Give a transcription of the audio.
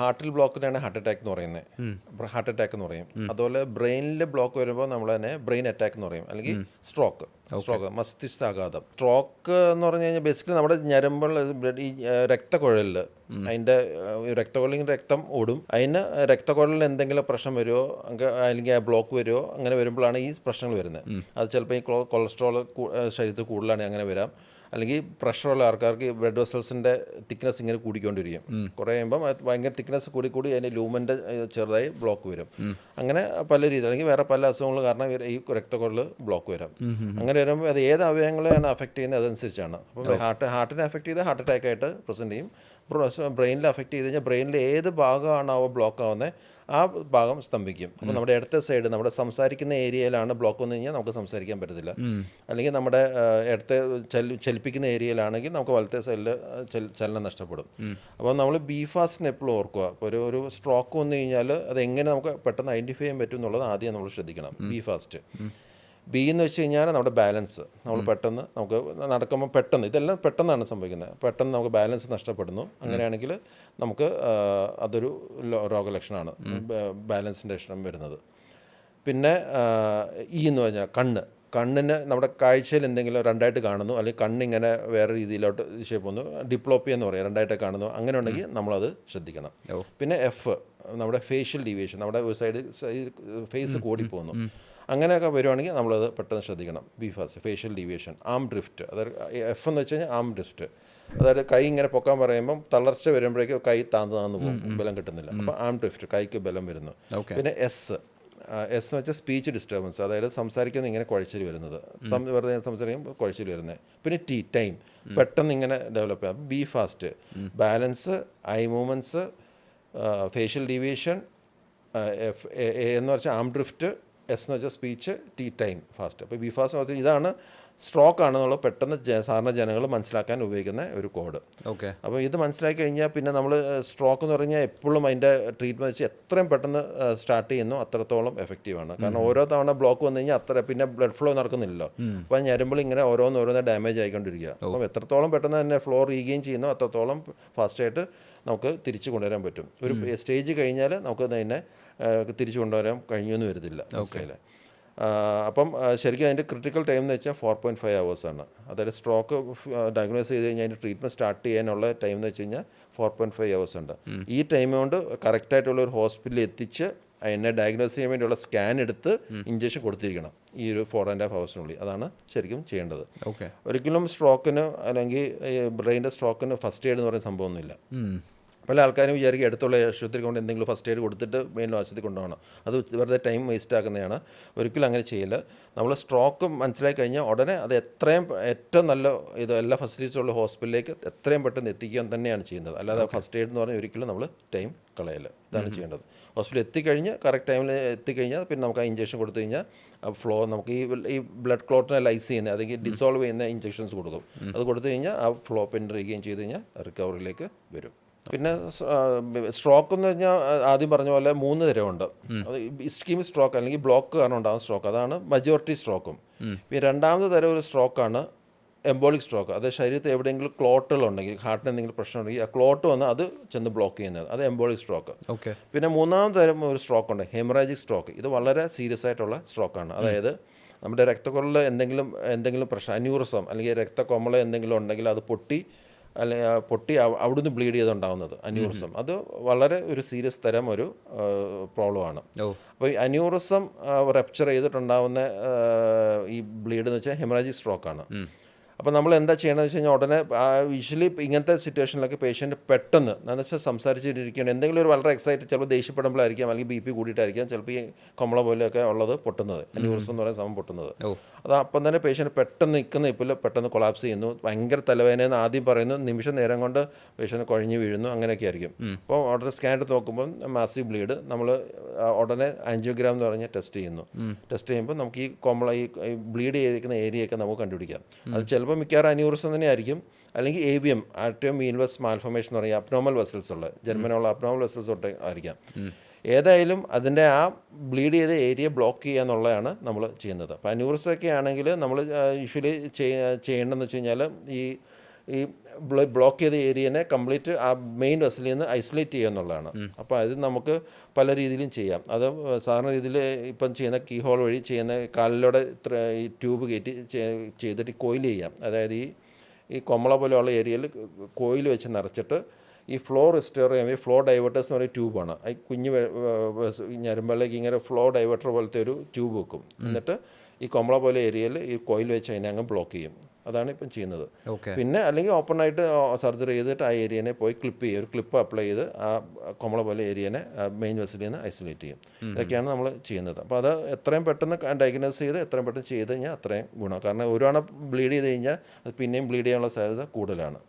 ഹാർട്ടിൽ ബ്ലോക്കിനാണ് heart attack എന്ന് പറയുന്നത്. Heart attack എന്ന് പറയും. അതുപോലെ ബ്രെയിനിൽ ബ്ലോക്ക് വരുമ്പോൾ നമ്മൾ തന്നെ ബ്രെയിൻ അറ്റാക്ക് എന്ന് പറയും. അല്ലെങ്കിൽ സ്ട്രോക്ക്. സ്ട്രോക്ക് മസ്തിഷ്കാഘാതം. സ്ട്രോക്ക് എന്ന് പറഞ്ഞു കഴിഞ്ഞാൽ ബേസിക്കലി നമ്മുടെ ഞരമ്പുള്ള ബ്ലഡ് ഈ രക്തക്കുഴലിൽ രക്തക്കുഴലിൽ അതിന്റെ രക്തക്കുഴലിൽ രക്തം ഓടും. അതിന് രക്തക്കുഴലിൽ എന്തെങ്കിലും പ്രശ്നം വരുമോ? അല്ലെങ്കിൽ ആ ബ്ലോക്ക് വരുമോ? അങ്ങനെ വരുമ്പോഴാണ് ഈ പ്രശ്നങ്ങൾ വരുന്നത്. അത് ചിലപ്പോൾ ഈ കൊളസ്ട്രോൾ ശരീരത്തിൽ കൂടുതലാണെങ്കിൽ അങ്ങനെ വരാം. അല്ലെങ്കിൽ പ്രഷറുള്ള ആൾക്കാർക്ക് ബ്ലഡ് വെസൽസിന്റെ തിക്നെസ് ഇങ്ങനെ കൂടിക്കൊണ്ടിരിക്കും. കുറേ കഴിയുമ്പം ഭയങ്കര തിക്നെസ് കൂടി കൂടി അതിന്റെ ലൂമന്റെ ചെറുതായി ബ്ലോക്ക് വരും. അങ്ങനെ പല രീതി അല്ലെങ്കിൽ വേറെ പല അസുഖങ്ങൾ കാരണം ഈ രക്തക്കുറൽ ബ്ലോക്ക് വരാം. അങ്ങനെ വരുമ്പോൾ അത് ഏത് അവയവങ്ങളെയാണ് അഫക്റ്റ് ചെയ്യുന്നത് അതനുസരിച്ചാണ്. അപ്പോൾ ഹാർട്ട് ഹാർട്ടിനെ അഫക്റ്റ് ചെയ്ത് ഹാർട്ട് അറ്റാക്ക് ആയിട്ട് പ്രസന്റ് ചെയ്യും. ബ്രെയിനിൽ അഫക്റ്റ് ചെയ്ത് കഴിഞ്ഞാൽ ബ്രെയിനിൽ ഏത് ഭാഗമാണ് അവ ബ്ലോക്ക് ആവുന്നത് ആ ഭാഗം സ്തംഭിക്കും. അപ്പോൾ നമ്മുടെ ഇടത്തെ സൈഡ് നമ്മുടെ സംസാരിക്കുന്ന ഏരിയയിലാണ് ബ്ലോക്ക് വന്നു കഴിഞ്ഞാൽ നമുക്ക് സംസാരിക്കാൻ പറ്റത്തില്ല. അല്ലെങ്കിൽ നമ്മുടെ ഇടത്ത് ഇടത്തെ ചലിപ്പിക്കുന്ന ഏരിയയിലാണെങ്കിൽ നമുക്ക് വലത്തെ സൈഡിൽ ചലനം നഷ്ടപ്പെടും. അപ്പോൾ നമ്മൾ ബി ഫാസ്റ്റിന് എപ്പോഴും ഓർക്കുക. അപ്പോൾ ഒരു ഒരു സ്ട്രോക്ക് വന്നു കഴിഞ്ഞാൽ അത് എങ്ങനെ നമുക്ക് പെട്ടെന്ന് ഐഡന്റിഫൈ ചെയ്യാൻ പറ്റും എന്നുള്ളത് ആദ്യം നമ്മൾ ശ്രദ്ധിക്കണം. ബി ഫാസ്റ്റ് ബി എന്ന് വെച്ച് കഴിഞ്ഞാൽ നമ്മുടെ ബാലൻസ്. നമ്മൾ പെട്ടെന്ന് നമുക്ക് നടക്കുമ്പോൾ പെട്ടെന്ന് ഇതെല്ലാം പെട്ടെന്നാണ് സംഭവിക്കുന്നത്. പെട്ടെന്ന് നമുക്ക് ബാലൻസ് നഷ്ടപ്പെടുന്നു. അങ്ങനെയാണെങ്കിൽ നമുക്ക് അതൊരു രോഗലക്ഷണമാണ് ബാലൻസിന്റെ ലക്ഷണം വരുന്നത്. പിന്നെ ഇ എന്ന് പറഞ്ഞാൽ കണ്ണ്. കണ്ണിന് നമ്മുടെ കാഴ്ചയിൽ എന്തെങ്കിലും രണ്ടായിട്ട് കാണുന്നു അല്ലെങ്കിൽ കണ്ണിങ്ങനെ വേറെ രീതിയിലോട്ട് ഷേപ്പ് പോകുന്നു. ഡിപ്ലോപ്പി എന്ന് പറയും രണ്ടായിട്ട് കാണുന്നു. അങ്ങനെ ഉണ്ടെങ്കിൽ നമ്മളത് ശ്രദ്ധിക്കണം. പിന്നെ എഫ് നമ്മുടെ ഫേഷ്യൽ ഡീവിയേഷൻ നമ്മുടെ ഒരു സൈഡ് ഫേസ് കൂടി പോകുന്നു. അങ്ങനെയൊക്കെ വരുവാണെങ്കിൽ നമ്മളത് പെട്ടെന്ന് ശ്രദ്ധിക്കണം. B fast facial deviation arm drift അതായത് എഫ് എന്ന് വെച്ച് കഴിഞ്ഞാൽ ആം ഡ്രിഫ്റ്റ് അതായത് കൈ ഇങ്ങനെ പൊക്കാൻ പറയുമ്പം തളർച്ച വരുമ്പോഴേക്കും കൈ താന്ന് താന്ന് പോകും. ബലം കിട്ടുന്നില്ല. അപ്പോൾ ആം ഡ്രിഫ്റ്റ് കൈക്ക് ബലം വരുന്നു. പിന്നെ എസ് എസ് എന്ന് വെച്ചാൽ സ്പീച്ച് ഡിസ്റ്റർബൻസ് അതായത് സംസാരിക്കുന്ന ഇങ്ങനെ കുഴച്ചിൽ വരുന്നത്. വെറുതെ സംസാരിക്കുമ്പോൾ കുഴച്ചിൽ വരുന്നത് പിന്നെ ടീ ടൈം പെട്ടെന്ന് ഇങ്ങനെ ഡെവലപ്പ് ചെയ്യാം. B fast balance eye movements facial deviation F A A എന്ന് വെച്ചാൽ ആം ഡ്രിഫ്റ്റ് എസ് എന്ന് വെച്ചാൽ സ്പീച്ച് ടീ ടൈം ഫാസ്റ്റ് അപ്പോൾ ബി ഫാസ്റ്റ് എന്ന് പറഞ്ഞാൽ ഇതാണ് സ്ട്രോക്ക് ആണെന്നുള്ള പെട്ടെന്ന് സാധാരണ ജനങ്ങൾ മനസ്സിലാക്കാൻ ഉപയോഗിക്കുന്ന ഒരു കോഡ് ഓക്കെ അപ്പോൾ ഇത് മനസ്സിലാക്കി കഴിഞ്ഞാൽ പിന്നെ നമ്മൾ സ്ട്രോക്ക് എന്ന് പറഞ്ഞാൽ എപ്പോഴും അതിന്റെ ട്രീറ്റ്മെന്റ് വെച്ച് എത്രയും പെട്ടെന്ന് സ്റ്റാർട്ട് ചെയ്യുന്നു അത്രത്തോളം എഫക്റ്റീവാണ് കാരണം ഓരോ തവണ ബ്ലോക്ക് വന്നു കഴിഞ്ഞാൽ അത്ര പിന്നെ ബ്ലഡ് ഫ്ലോ നടക്കുന്നില്ലല്ലോ. അപ്പോൾ ഞരമ്പിൾ ഇങ്ങനെ ഓരോന്ന് ഓരോന്ന് ഡാമേജ് ആയിക്കൊണ്ടിരിക്കുക അപ്പം എത്രത്തോളം പെട്ടെന്ന് തന്നെ ഫ്ലോ റീഗെയിൻ ചെയ്യുന്നു അത്രത്തോളം ഫാസ്റ്റായിട്ട് നമുക്ക് തിരിച്ചു കൊണ്ടുവരാൻ പറ്റും. ഒരു സ്റ്റേജ് കഴിഞ്ഞാൽ നമുക്ക് അതിനെ തിരിച്ചു കൊണ്ടുവരാൻ കഴിയുമെന്ന് വരുന്നില്ല വരത്തില്ല മനസ്സിലായില്ലേ? അപ്പം ശരിക്കും അതിന്റെ ക്രിട്ടിക്കൽ ടൈം എന്ന് വെച്ചാൽ ഫോർ പോയിന്റ് ഫൈവ് അവേഴ്സാണ് അതായത് സ്ട്രോക്ക് ഡയഗ്നോസ് ചെയ്ത് കഴിഞ്ഞാൽ അതിന്റെ ട്രീറ്റ്മെന്റ് സ്റ്റാർട്ട് ചെയ്യാനുള്ള ടൈം എന്ന് വെച്ച് കഴിഞ്ഞാൽ ഫോർ പോയിന്റ് ഫൈവ് അവേഴ്സ് ഉണ്ട്. ഈ ടൈം കൊണ്ട് കറക്റ്റായിട്ടുള്ള ഒരു ഹോസ്പിറ്റലിൽ എത്തിച്ച് അതിനെ ഡയഗ്നോസ് ചെയ്യാൻ വേണ്ടിയുള്ള സ്കാൻ എടുത്ത് ഇഞ്ചക്ഷൻ കൊടുത്തിരിക്കണം. ഈ ഒരു ഫോർ ആൻഡ് ഹാഫ് ഹവേഴ്സിനുള്ളിൽ അതാണ് ശരിക്കും ചെയ്യേണ്ടത്. ഓക്കെ. ഒരിക്കലും സ്ട്രോക്കിന് അല്ലെങ്കിൽ ബ്രെയിന്റെ സ്ട്രോക്കിന് ഫസ്റ്റ് എയ്ഡ് എന്ന് പറയുന്ന സംഭവമൊന്നുമില്ല. പല ആൾക്കാരും വിചാരിക്കും അടുത്തുള്ള ആശുപത്രി കൊണ്ട് എന്തെങ്കിലും ഫസ്റ്റ് എയ്ഡ് കൊടുത്തിട്ട് മെയിൻ ആശുപത്രി കൊണ്ടുപോകണം. അത് വെറുതെ ടൈം വേസ്റ്റ് ആക്കുന്നതാണ്. ഒരിക്കലും അങ്ങനെ ചെയ്യില്ല. നമ്മൾ സ്ട്രോക്ക് മനസ്സിലാക്കി കഴിഞ്ഞാൽ ഉടനെ അത് എത്രയും ഏറ്റവും നല്ല ഇത് എല്ലാ ഫെസിലിറ്റീസും ഉള്ള ഹോസ്പിറ്റലിലേക്ക് എത്രയും പെട്ടെന്ന് എത്തിക്കാൻ തന്നെയാണ് ചെയ്യുന്നത്. അല്ലാതെ ഫസ്റ്റ് എയ്ഡ് എന്ന് പറഞ്ഞാൽ ഒരിക്കലും നമ്മൾ ടൈം കളയല്ല. ഇതാണ് ചെയ്യേണ്ടത്. ഹോസ്പിറ്റലിൽ എത്തിക്കഴിഞ്ഞ് കറക്റ്റ് ടൈമിൽ എത്തിക്കഴിഞ്ഞാൽ പിന്നെ നമുക്ക് ആ ഇഞ്ചക്ഷൻ കൊടുത്തു കഴിഞ്ഞാൽ ആ ഫ്ലോ നമുക്ക് ഈ ഈ ബ്ലഡ് ക്ലോട്ടിനെ ലൈസ് ചെയ്യുന്ന അല്ലെങ്കിൽ ഡിസോൾവ് ചെയ്യുന്ന ഇഞ്ചക്ഷൻസ് കൊടുക്കും. അത് കൊടുത്തു കഴിഞ്ഞാൽ ആ ഫ്ലോ പെൻഡർ ചെയ്യുകയും ചെയ്ത് കഴിഞ്ഞാൽ റിക്കവറിയിലേക്ക് വരും. പിന്നെ സ്ട്രോക്ക് എന്ന് പറഞ്ഞാൽ ആദ്യം പറഞ്ഞ പോലെ മൂന്ന് തരമുണ്ട്. അത് ഇസ്കീമിക് സ്ട്രോക്ക് അല്ലെങ്കിൽ ബ്ലോക്ക് കാരണം ഉണ്ടാകുന്ന സ്ട്രോക്ക് അതാണ് മജോറിറ്റി സ്ട്രോക്കും പിന്നെ രണ്ടാമത്തെ തരം ഒരു സ്ട്രോക്കാണ് എംബോളിക് സ്ട്രോക്ക് അത് ശരീരത്തിൽ എവിടെയെങ്കിലും ക്ലോട്ടുകൾ ഉണ്ടെങ്കിൽ ഹാർട്ടിന് എന്തെങ്കിലും പ്രശ്നം ഉണ്ടെങ്കിൽ ആ ക്ലോട്ട് വന്ന് അത് ചെന്ന് ബ്ലോക്ക് ചെയ്യുന്നത്. അത് എംബോളിക് സ്ട്രോക്ക് ഓക്കെ പിന്നെ മൂന്നാമത്തെ തരം ഒരു സ്ട്രോക്ക് ഉണ്ട് ഹെമറാജിക് സ്ട്രോക്ക് ഇത് വളരെ സീരിയസ് ആയിട്ടുള്ള സ്ട്രോക്കാണ് അതായത് നമ്മുടെ രക്തക്കുഴലിൽ എന്തെങ്കിലും എന്തെങ്കിലും പ്രശ്നം അന്യൂറിസം അല്ലെങ്കിൽ രക്തക്കൊമള എന്തെങ്കിലും ഉണ്ടെങ്കിൽ അത് പൊട്ടി അല്ലെങ്കിൽ പൊട്ടി അവ- അവിടുന്ന് ബ്ലീഡ് ചെയ്തുണ്ടാവുന്നത് അന്യൂറിസം. അത് വളരെ ഒരു സീരിയസ് തരം ഒരു പ്രോബ്ലമാണ്. ആണ് അപ്പോൾ ഈ അന്യൂറിസം റപ്ചർ ചെയ്തിട്ടുണ്ടാവുന്ന ഈ ബ്ലീഡ് എന്ന് വെച്ചാൽ ഹെമറാജിക് സ്ട്രോക്കാണ്. അപ്പോൾ നമ്മൾ എന്താ ചെയ്യണമെന്ന് വെച്ച് കഴിഞ്ഞാൽ ഉടനെ യൂഷ്വലി ഇങ്ങനത്തെ സിറ്റുവേഷനിലൊക്കെ പേഷ്യന്റ് പെട്ടെന്ന് എന്ന് വെച്ചാൽ സംസാരിച്ചിരിക്കുകയാണ്. എന്തെങ്കിലും ഒരു വളരെ എക്സൈറ്റഡ് ചിലപ്പോൾ ദേഷ്യപ്പെടുമ്പോഴായിരിക്കാം അല്ലെങ്കിൽ ബി പി കൂടിയിട്ടായിരിക്കാം ചിലപ്പോൾ ഈ കൊമ്മള പോലെയൊക്കെ ഉള്ളത് പൊട്ടുന്നത്. ന്യൂസ് എന്ന് പറയുന്ന സമയം പൊട്ടുന്നത്. അത് അപ്പം തന്നെ പേഷ്യന്റ് പെട്ടെന്ന് നിൽക്കുന്ന ഇപ്പോൾ പെട്ടെന്ന് കൊളാപ്സ് ചെയ്യുന്നു. ഭയങ്കര തലവേദനയെന്ന് ആദ്യം പറയുന്നു. നിമിഷം നേരം കൊണ്ട് പേഷ്യന്റ് കുഴഞ്ഞു വീഴുന്നു. അങ്ങനെയൊക്കെ ആയിരിക്കും. അപ്പോൾ ഉടനെ സ്കാൻ എടുത്ത് നോക്കുമ്പോൾ മാസീവ് ബ്ലീഡ് നമ്മൾ ഉടനെ ആൻജിയോഗ്രാം എന്ന് പറഞ്ഞ് ടെസ്റ്റ് ചെയ്യുന്നു. ടെസ്റ്റ് ചെയ്യുമ്പോൾ നമുക്ക് ഈ കൊമ്പള ഈ ബ്ലീഡ് ചെയ്തിരിക്കുന്ന ഏരിയയൊക്കെ നമുക്ക് കണ്ടുപിടിക്കാം. അത് ചിലപ്പോൾ മിക്കവാറും അന്യൂറിസം തന്നെ ആയിരിക്കും. അല്ലെങ്കിൽ A V M arterio venous malformation എന്ന് പറയുക അപ്നോമൽ വെസൽസ് ഉള്ള ജന്മനുള്ള അപ്നോമൽ വെസൽസ് തൊട്ട് ആയിരിക്കാം. ഏതായാലും അതിന്റെ ആ ബ്ലീഡ് ചെയ്ത ഏരിയ ബ്ലോക്ക് ചെയ്യുക എന്നുള്ളതാണ് നമ്മൾ ചെയ്യുന്നത്. അപ്പോൾ അന്യൂറിസൊക്കെ ആണെങ്കിൽ നമ്മൾ യൂഷ്വലി ചെയ്യേണ്ടതെന്ന് വെച്ച് കഴിഞ്ഞാൽ ഈ ഈ ബ്ലോക്ക് ചെയ്ത ഏരിയനെ കംപ്ലീറ്റ് ആ മെയിൻ വെസലിൽ നിന്ന് ഐസൊലേറ്റ് ചെയ്യുക എന്നുള്ളതാണ്. അപ്പോൾ അത് നമുക്ക് പല രീതിയിലും ചെയ്യാം. അത് സാധാരണ രീതിയിൽ ഇപ്പം ചെയ്യുന്ന കീ ഹോൾ വഴി ചെയ്യുന്ന കാലിലൂടെ ഇത്ര ഈ ട്യൂബ് കയറ്റി ചെയ്തിട്ട് കോയിൽ ചെയ്യാം. അതായത് ഈ ഈ കൊമള പോലെയുള്ള ഏരിയയിൽ കോയിൽ വെച്ച് നിറച്ചിട്ട് ഈ ഫ്ലോ റിസ്റ്റോർ ചെയ്യാൻ ഈ ഫ്ലോ ഡൈവേർട്ടേഴ്സ് എന്ന് പറയുന്ന ട്യൂബാണ്. ഈ കുഞ്ഞ് ഞരമ്പലേക്ക് ഇങ്ങനെ ഫ്ലോ ഡൈവേർട്ടർ പോലത്തെ ഒരു ട്യൂബ് വെക്കും. എന്നിട്ട് ഈ കൊമള പോലെ ഏരിയയിൽ ഈ കോയിൽ വെച്ച് അതിനെ അങ്ങ് ബ്ലോക്ക് ചെയ്യും. അതാണ് ഇപ്പം ചെയ്യുന്നത്. പിന്നെ അല്ലെങ്കിൽ ഓപ്പൺ ആയിട്ട് സർജറി ചെയ്തിട്ട് ആ ഏരിയനെ പോയി ക്ലിപ്പ് ചെയ്യും. ഒരു ക്ലിപ്പ് അപ്ലൈ ചെയ്ത് ആ കൊമള പോലെ ഏരിയനെ മെയിൻ വെസിൽ നിന്ന് ഐസൊലേറ്റ് ചെയ്യും. ഇതൊക്കെയാണ് നമ്മൾ ചെയ്യുന്നത്. അപ്പോൾ അത് എത്രയും പെട്ടെന്ന് ഡയഗ്നോസ് ചെയ്ത് എത്രയും പെട്ടെന്ന് ചെയ്ത് കഴിഞ്ഞാൽ അത്രയും ഗുണം. കാരണം ഒരു തവണ ബ്ലീഡ് ചെയ്ത് കഴിഞ്ഞാൽ അത് പിന്നെയും ബ്ലീഡ് ചെയ്യാനുള്ള സാധ്യത കൂടുതലാണ്.